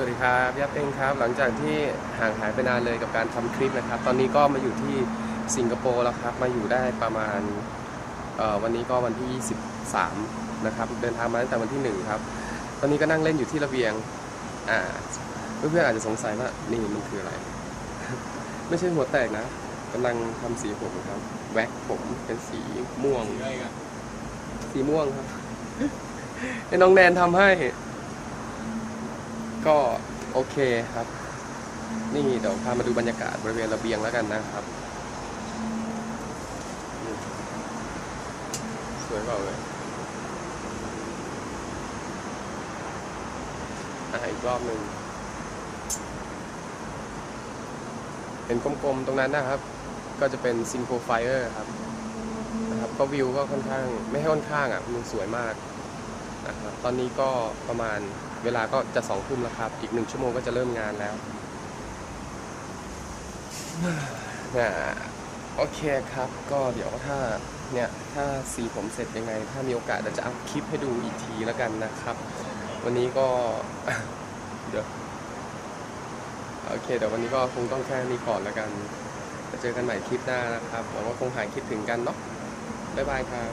วัสดีครับย่าเป้งครับ หลังจากที่ห่างหายไปนานเลยกับการทำคลิปนะครับ ตอนนี้ก็มาอยู่ที่สิงคโปร์แล้วครับ มาอยู่ได้ประมาณเอ่อวันนี้ก็วันที่ 23 นะครับ เดินทางมาตั้งแต่วันที่ 1 ครับ ตอนนี้ก็นั่งเล่นอยู่ที่ระเบียง อ่า เพื่อนๆอาจจะสงสัยว่านี่มันคืออะไร ไม่ใช่หัวแตกนะกำลังทำสีผมครับ แว็กผมเป็นสีม่วง สีม่วงครับให้น้องแนนทำให้ ก็โอเคครับ นี่เดี๋ยวพามาดูบรรยากาศบริเวณระเบียงแล้วกันนะครับ สวยเปล่าเลยอะอีกรอบหนึ่งเห็นกลมๆตรงนั้นนะครับ ก็จะเป็นซิงโ r ไฟเออร์ครับนะครับ ก็วิวก็ค่อนข้าง ไม่ให้ค่อนข้างอะมันสวยมาก นะครับตอนนี้ก็ประมาณเวลาก็จะสองทุ่มแล้วครับ อีกหนึ่งชั่วโมงก็จะเริ่มงานแล้วโอเคครับก็เดี๋ยวถ้าเนี่ยถ้าสีผมเสร็จยังไง ถ้ามีโอกาสเดี๋ยวจะอัพคลิปให้ดูอีกทีแล้วกันนะครับ วันนี้ก็เดี๋ยวโอเคเดี๋ยววันนี้ก็คงต้องแค่นี้ก่อนแล้วกันจะเจอกันใหม่คลิปหน้านะครับหวังว่าคงหายคิดถึงกันเนาะบ๊ายบายครับ